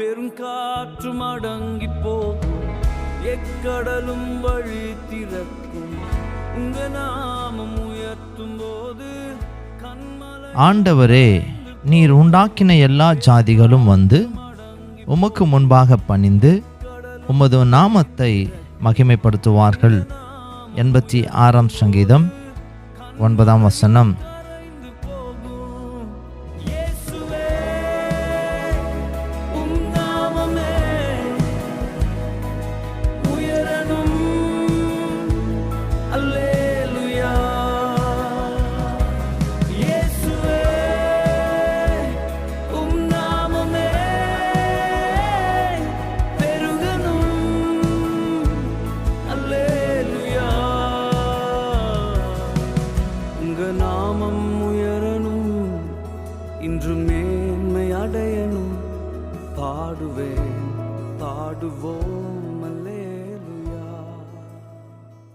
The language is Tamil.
பெருங்காற்றும் மடங்கி போகும் எக்கடலும் வழி திறக்கும். உங்க நாமம் உயர்த்தும் போது ஆண்டவரே நீர் உண்டாக்கின எல்லா ஜாதிகளும் வந்து உமக்கு முன்பாக பணிந்து உமது நாமத்தை மகிமைப்படுத்துவார்கள். எண்பத்தி ஆறாம் சங்கீதம் ஒன்பதாம் வசனம். உங்க நாமம் உயரணும் இன்று மேன்மை அடையணும். பாடுவேன் பாடுவோம்.